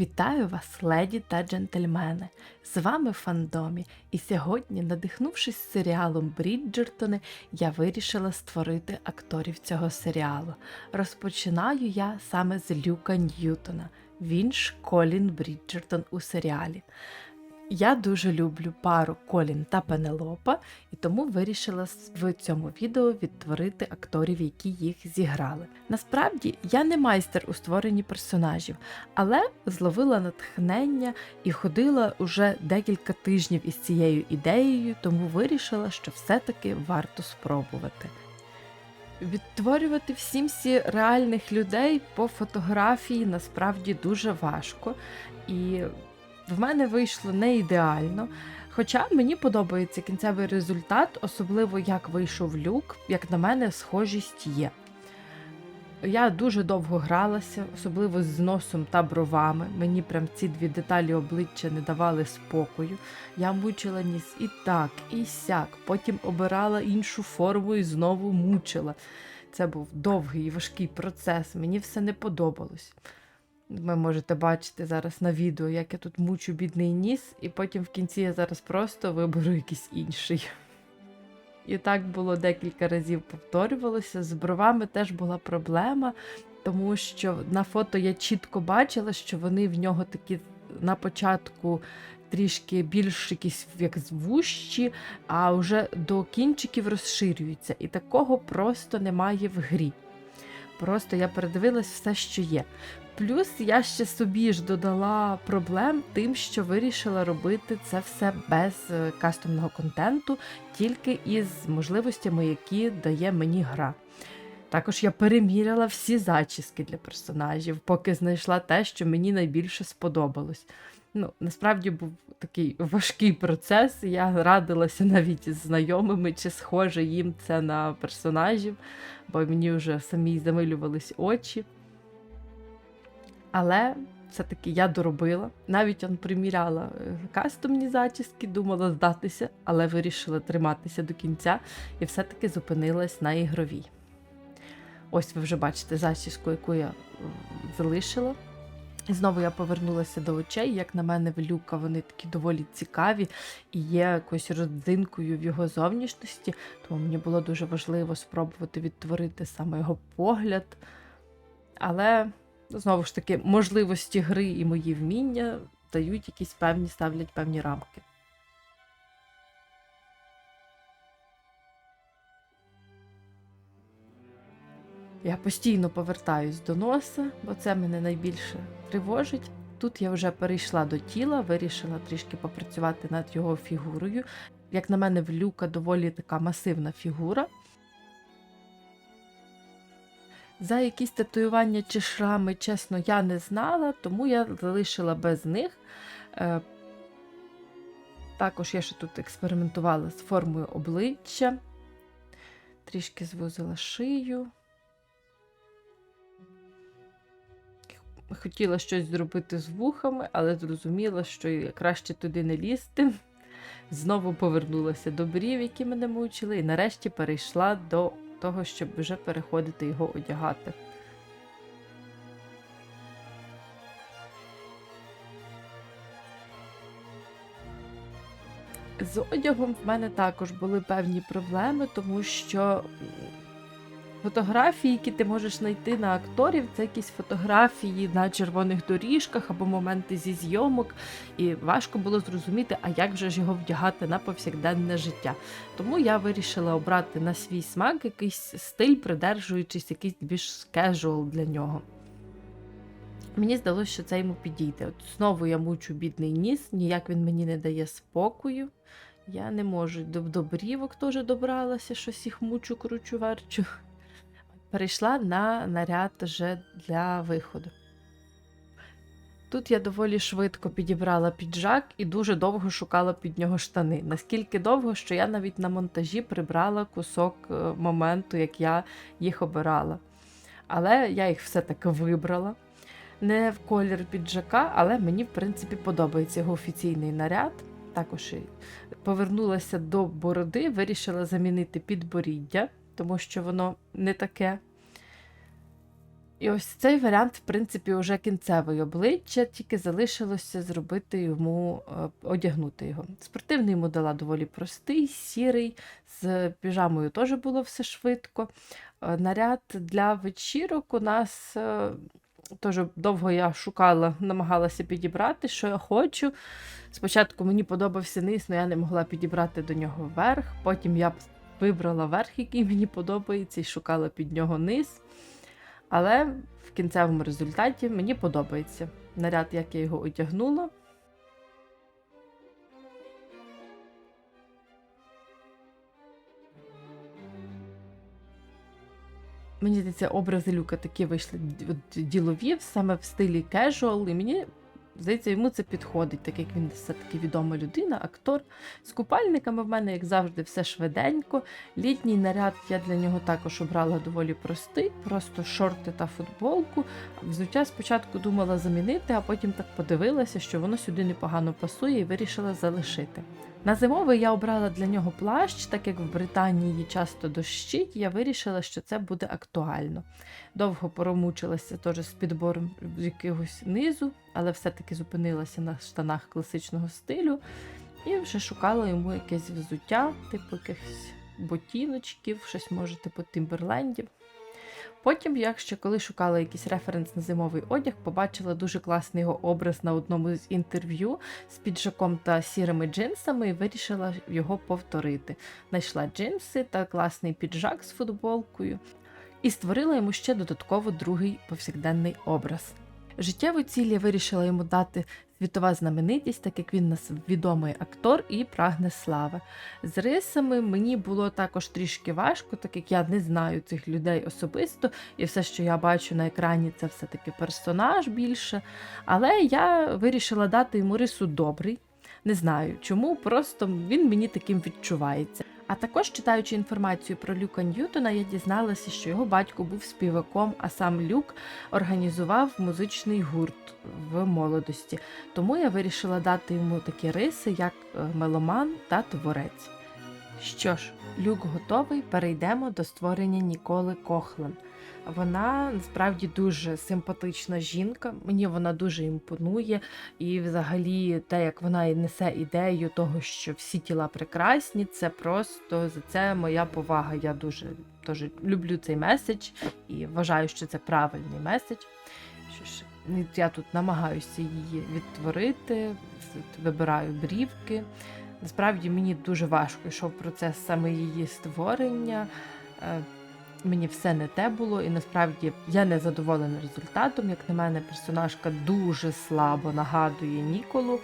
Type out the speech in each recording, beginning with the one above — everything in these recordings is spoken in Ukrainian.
Вітаю вас, леді та джентльмени! З вами Фандомі, і сьогодні, надихнувшись серіалом Бріджертони, я вирішила створити акторів цього серіалу. Розпочинаю я саме з Люка Ньютона. Він ж Колін Бріджертон у серіалі. Я дуже люблю пару Колін та Пенелопа, і тому вирішила в цьому відео відтворити акторів, які їх зіграли. Насправді я не майстер у створенні персонажів, але зловила натхнення і ходила уже декілька тижнів із цією ідеєю, тому вирішила, що все-таки варто спробувати. Відтворювати в сімсі реальних людей по фотографії насправді дуже важко. І в мене вийшло не ідеально. Хоча мені подобається кінцевий результат, особливо як вийшов люк, як на мене, схожість є. Я дуже довго гралася, особливо з носом та бровами. Мені прям ці дві деталі обличчя не давали спокою. Я мучила ніс і так, і сяк, потім обирала іншу форму і знову мучила. Це був довгий і важкий процес, мені все не подобалось. Ви можете бачити зараз на відео, як я тут мучу бідний ніс, і потім в кінці я зараз просто виберу якийсь інший. І так було декілька разів повторювалося. З бровами теж була проблема, тому що на фото я чітко бачила, що вони в нього такі на початку трішки більш якісь як вущі, а вже до кінчиків розширюються. І такого просто немає в грі. Просто я передивилась все, що є. Плюс я ще собі ж додала проблем тим, що вирішила робити це все без е, кастомного контенту, тільки із можливостями, які дає мені гра. Також я переміряла всі зачіски для персонажів, поки знайшла те, що мені найбільше сподобалось. Ну, Насправді був такий важкий процес. Я радилася навіть із знайомими, чи схоже їм це на персонажів, бо мені вже самі замилювались очі. Але все-таки я доробила. Навіть он приміряла е, кастомні зачіски, думала здатися, але вирішила триматися до кінця і все-таки зупинилась на ігровій. Ось ви вже бачите зачіску, яку я залишила. Знову я повернулася до очей. Як на мене, в люка вони такі доволі цікаві і є якоюсь родзинкою в його зовнішності, тому мені було дуже важливо спробувати відтворити саме його погляд. Але знову ж таки, можливості гри і мої вміння дають якісь певні, ставлять певні рамки. Я постійно повертаюсь до носа, бо це мене найбільше тривожить. Тут я вже перейшла до тіла, вирішила трішки попрацювати над його фігурою. Як на мене, в люка доволі така масивна фігура. За якісь татуювання чи шрами, чесно, я не знала, тому я залишила без них. Е, також я ще тут експериментувала з формою обличчя, трішки звузила шию. Хотіла щось зробити з вухами, але зрозуміла, що краще туди не лізти. Знову повернулася до брів, які мене мучили, і нарешті перейшла до того, щоб вже переходити його одягати. З одягом в мене також були певні проблеми, тому що Фотографії, які ти можеш знайти на акторів, це якісь фотографії на червоних доріжках або моменти зі зйомок, і важко було зрозуміти, а як же ж його вдягати на повсякденне життя. Тому я вирішила обрати на свій смак якийсь стиль, придержуючись якийсь більш кежуал для нього. Мені здалося, що це йому підійде. От Знову я мучу бідний ніс, ніяк він мені не дає спокою. Я не можу до добрівок теж добралася, щось їх мучу, кручу, верчу перейшла на наряд вже для виходу. Тут я доволі швидко підібрала піджак і дуже довго шукала під нього штани. Наскільки довго, що я навіть на монтажі прибрала кусок е, моменту, як я їх обирала. Але я їх все-таки вибрала. Не в колір піджака, але мені, в принципі, подобається його офіційний наряд. Також повернулася до бороди, вирішила замінити підборіддя тому що воно не таке. І ось цей варіант, в принципі, вже кінцевий обличчя, тільки залишилося зробити йому, е, одягнути його. Спортивний йому дала доволі простий, сірий, з піжамою теж було все швидко. Е, Наряд для вечірок у нас е, теж довго я шукала, намагалася підібрати, що я хочу. Спочатку мені подобався низ, але я не могла підібрати до нього верх. Потім я вибрала верх, який мені подобається, і шукала під нього низ. Але в кінцевому результаті мені подобається наряд, як я його одягнула. Мені здається, образи люка такі вийшли ділові, саме в стилі casual, і мені здається, йому це підходить, так як він все-таки відома людина, актор. З купальниками в мене, як завжди, все швиденько. Літній наряд я для нього також обрала доволі простий, просто шорти та футболку. Взуття спочатку думала замінити, а потім так подивилася, що воно сюди непогано пасує і вирішила залишити. На зимовий я обрала для нього плащ, так як в Британії часто дощить, я вирішила, що це буде актуально. Довго промучилася теж з підбором якогось низу, але все-таки зупинилася на штанах класичного стилю і вже шукала йому якесь взуття, типу якихось ботіночків, щось може, типу Тімберлендів. Потім, я ще коли шукала якийсь референс на зимовий одяг, побачила дуже класний його образ на одному з інтерв'ю з піджаком та сірими джинсами і вирішила його повторити. Знайшла джинси та класний піджак з футболкою і створила йому ще додатково другий повсякденний образ. Життєву ціль я вирішила йому дати світова знаменитість, так як він нас відомий актор і прагне слави. З рисами мені було також трішки важко, так як я не знаю цих людей особисто, і все, що я бачу на екрані, це все-таки персонаж більше. Але я вирішила дати йому рису добрий. Не знаю чому, просто він мені таким відчувається. А також, читаючи інформацію про Люка Ньютона, я дізналася, що його батько був співаком, а сам Люк організував музичний гурт в молодості. Тому я вирішила дати йому такі риси, як е, меломан та творець. Що ж, Люк готовий, перейдемо до створення Ніколи Кохлен. Вона насправді дуже симпатична жінка. Мені вона дуже імпонує. І взагалі те, як вона і несе ідею того, що всі тіла прекрасні, це просто за це моя повага. Я дуже, дуже люблю цей меседж і вважаю, що це правильний меседж. Що ж, я тут намагаюся її відтворити, вибираю брівки. Насправді мені дуже важко йшов процес саме її створення. Мені все не те було, і насправді я не задоволена результатом. Як на мене, персонажка дуже слабо нагадує Ніколу.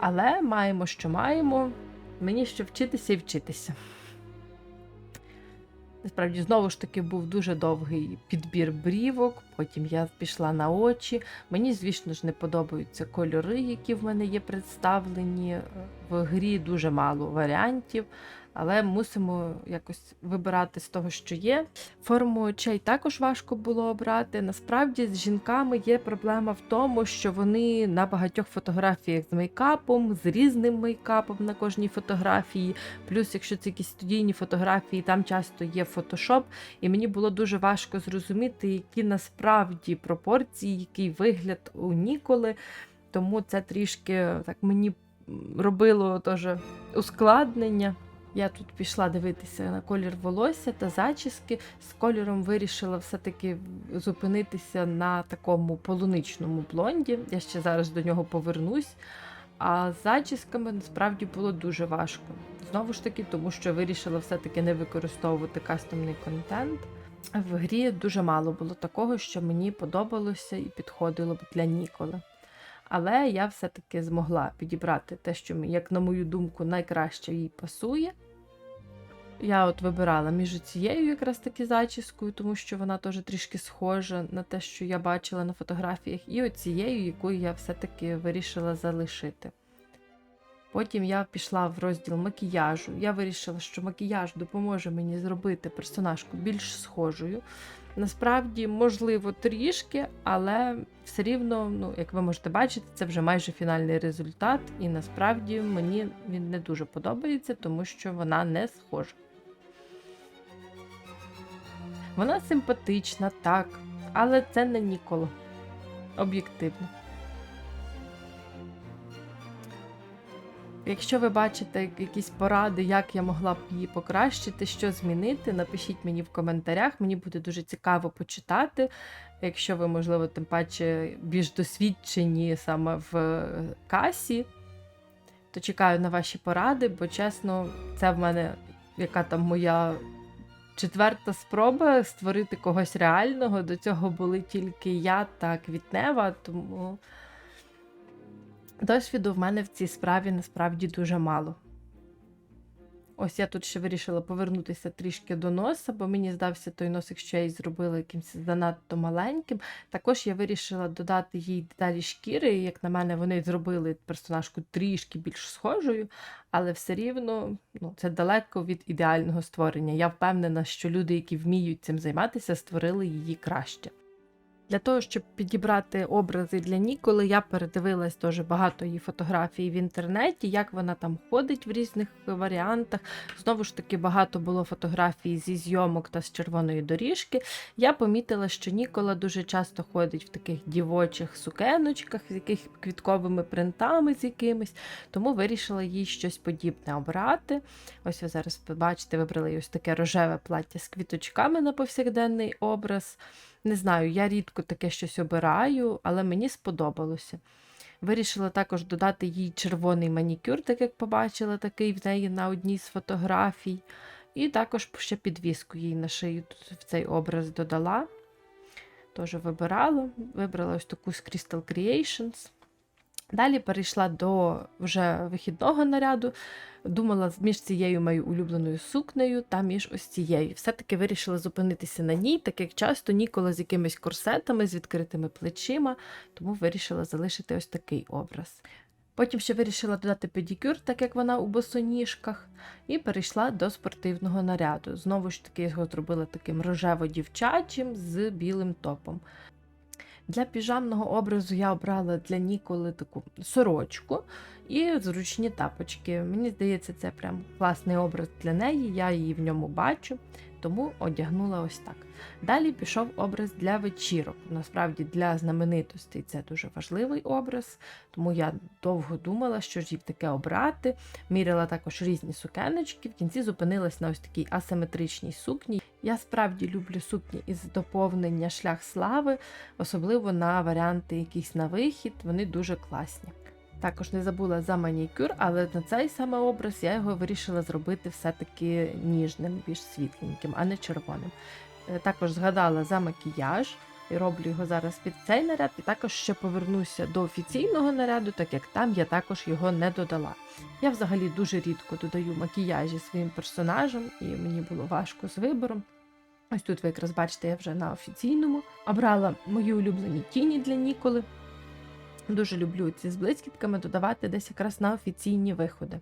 Але маємо, що маємо. Мені ще вчитися і вчитися. Насправді, знову ж таки, був дуже довгий підбір брівок, потім я пішла на очі. Мені, звісно ж, не подобаються кольори, які в мене є представлені. В грі дуже мало варіантів, але мусимо якось вибирати з того, що є. Форму очей також важко було обрати. Насправді з жінками є проблема в тому, що вони на багатьох фотографіях з мейкапом, з різним мейкапом на кожній фотографії. Плюс, якщо це якісь студійні фотографії, там часто є фотошоп, і мені було дуже важко зрозуміти, які насправді пропорції, який вигляд у Ніколи. Тому це трішки так мені робило теж ускладнення. Я тут пішла дивитися на колір волосся та зачіски. З кольором вирішила все-таки зупинитися на такому полуничному блонді. Я ще зараз до нього повернусь. А з зачісками насправді було дуже важко. Знову ж таки, тому що вирішила все-таки не використовувати кастомний контент. В грі дуже мало було такого, що мені подобалося і підходило б для Ніколи. Але я все-таки змогла підібрати те, що, як на мою думку, найкраще їй пасує. Я от вибирала між цією якраз таки зачіскою, тому що вона теж трішки схожа на те, що я бачила на фотографіях, і оцією, яку я все-таки вирішила залишити. Потім я пішла в розділ макіяжу. Я вирішила, що макіяж допоможе мені зробити персонажку більш схожою. Насправді, можливо, трішки, але все рівно, ну, як ви можете бачити, це вже майже фінальний результат, і насправді мені він не дуже подобається, тому що вона не схожа. Вона симпатична, так, Але це не Ніколо. Об'єктивно. Якщо ви бачите якісь поради, як я могла б її покращити, що змінити, напишіть мені в коментарях. Мені буде дуже цікаво почитати. Якщо ви, можливо, тим паче більш досвідчені саме в е, касі, то чекаю на ваші поради, бо чесно, це в мене яка там моя четверта спроба створити когось реального. До цього були тільки я та Квітнева, тому досвіду в мене в цій справі насправді дуже мало. Ось я тут ще вирішила повернутися трішки до носа, бо мені здався той носик, що я їй зробила якимось занадто маленьким. Також я вирішила додати їй деталі шкіри. і, Як на мене, вони зробили персонажку трішки більш схожою, але все рівно ну, це далеко від ідеального створення. Я впевнена, що люди, які вміють цим займатися, створили її краще. Для того, щоб підібрати образи для Ніколи, я передивилась дуже багато її фотографій в інтернеті, як вона там ходить в різних варіантах. Знову ж таки, багато було фотографій зі зйомок та з червоної доріжки. Я помітила, що Нікола дуже часто ходить в таких дівочих сукеночках, з яких квітковими принтами з якимись, тому вирішила їй щось подібне обрати. Ось ви зараз побачите, вибрала їй ось таке рожеве плаття з квіточками на повсякденний образ. Не знаю, я рідко таке щось обираю, але мені сподобалося. Вирішила також додати їй червоний манікюр, так як побачила такий в неї на одній з фотографій. І також ще підвіску їй на шию в цей образ додала. Теж вибирала. Вибрала ось таку з Crystal Creations. Далі перейшла до вже вихідного наряду. Думала між цією моєю улюбленою сукнею та між ось цією. Все-таки вирішила зупинитися на ній, так як часто ніколи з якимись корсетами, з відкритими плечима, тому вирішила залишити ось такий образ. Потім ще вирішила додати педикюр, так як вона у босоніжках, і перейшла до спортивного наряду. Знову ж таки, його зробила таким рожево-дівчачим з білим топом. Для піжамного образу я обрала для Ніколи таку сорочку і зручні тапочки. Мені здається, це прям класний образ для неї, я її в ньому бачу, тому одягнула ось так. Далі пішов образ для вечірок. Насправді для знаменитостей це дуже важливий образ, тому я довго думала, що ж їй таке обрати. Міряла також різні сукеночки, в кінці зупинилась на ось такій асиметричній сукні. Я справді люблю сукні із доповнення шлях слави, особливо на варіанти якісь на вихід, вони дуже класні. Також не забула за манікюр, але на цей саме образ я його вирішила зробити все-таки ніжним, більш світленьким, а не червоним. Е, Також згадала за макіяж і роблю його зараз під цей наряд, і також ще повернуся до офіційного наряду, так як там я також його не додала. Я взагалі дуже рідко додаю макіяжі своїм персонажам, і мені було важко з вибором. Ось тут ви якраз бачите, я вже на офіційному. Обрала мої улюблені тіні для Ніколи. Дуже люблю ці з блискітками додавати десь якраз на офіційні виходи.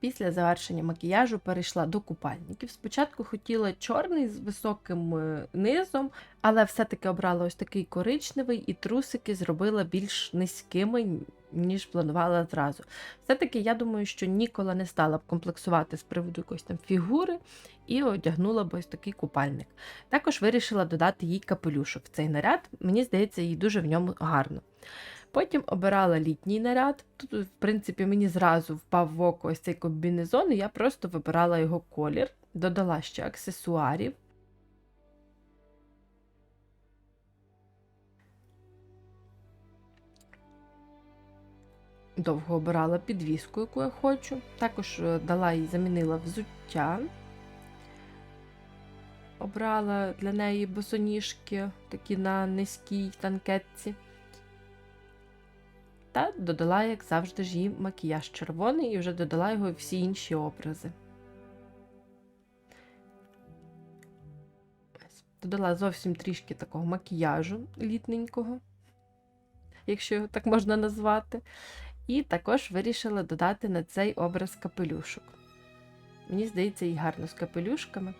Після завершення макіяжу перейшла до купальників. Спочатку хотіла чорний з високим е, низом, але все-таки обрала ось такий коричневий і трусики зробила більш низькими, ніж планувала зразу. Все-таки я думаю, що Нікола не стала б комплексувати з приводу якоїсь там фігури і одягнула б ось такий купальник. Також вирішила додати їй капелюшок в цей наряд. Мені здається, їй дуже в ньому гарно. Потім обирала літній наряд. Тут, в принципі, мені зразу впав в око ось цей комбінезон, і я просто вибирала його колір, додала ще аксесуарів. Довго обирала підвіску, яку я хочу. Також е, дала їй замінила взуття. Обрала для неї босоніжки, такі на низькій танкетці. Та додала, як завжди, ж їй макіяж червоний і вже додала його всі інші образи. Додала зовсім трішки такого макіяжу літненького, якщо його так можна назвати. І також вирішила додати на цей образ капелюшок. Мені здається, їй гарно з капелюшками.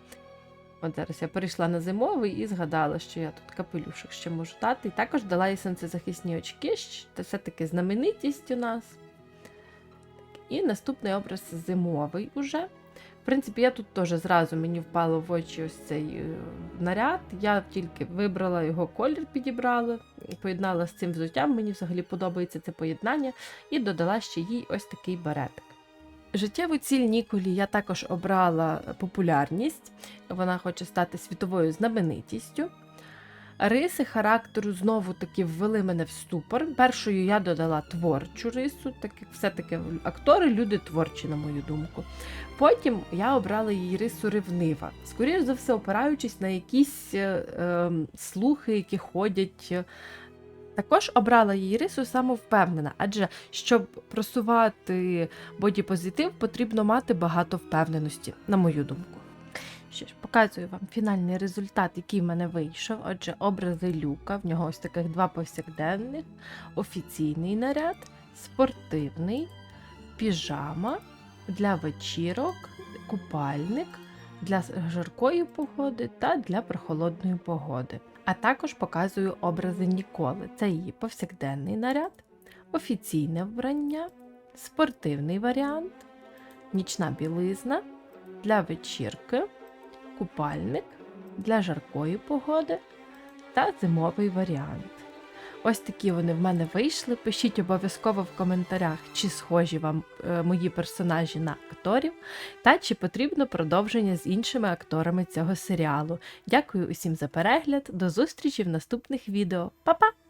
От зараз я перейшла на зимовий і згадала, що я тут капелюшок ще можу дати. І також дала їй сонцезахисні очки, це все-таки знаменитість у нас. І наступний образ зимовий уже. В принципі, я тут теж зразу мені впало в очі ось цей е, наряд. Я тільки вибрала його колір, підібрала, поєднала з цим взуттям. Мені взагалі подобається це поєднання, і додала ще їй ось такий беретик. Життєву ціль Ніколі я також обрала популярність. Вона хоче стати світовою знаменитістю. Риси характеру знову таки ввели мене в ступор. Першою я додала творчу рису, так як все-таки актори люди творчі, на мою думку. Потім я обрала її рису ревнива, скоріше за все, опираючись на якісь е, е, слухи, які ходять. Також обрала її рису самовпевнена, адже щоб просувати бодіпозитив, потрібно мати багато впевненості, на мою думку. Що ж, показую вам фінальний результат, який в мене вийшов. Отже, образи люка, в нього ось таких два повсякденних, офіційний наряд, спортивний, піжама для вечірок, купальник для жаркої погоди та для прохолодної погоди. А також показую образи Ніколи. Це її повсякденний наряд, офіційне вбрання, спортивний варіант, нічна білизна для вечірки, купальник для жаркої погоди та зимовий варіант. Ось такі вони в мене вийшли. Пишіть обов'язково в коментарях, чи схожі вам е, мої персонажі на акторів, та чи потрібно продовження з іншими акторами цього серіалу. Дякую усім за перегляд. До зустрічі в наступних відео. Па-па!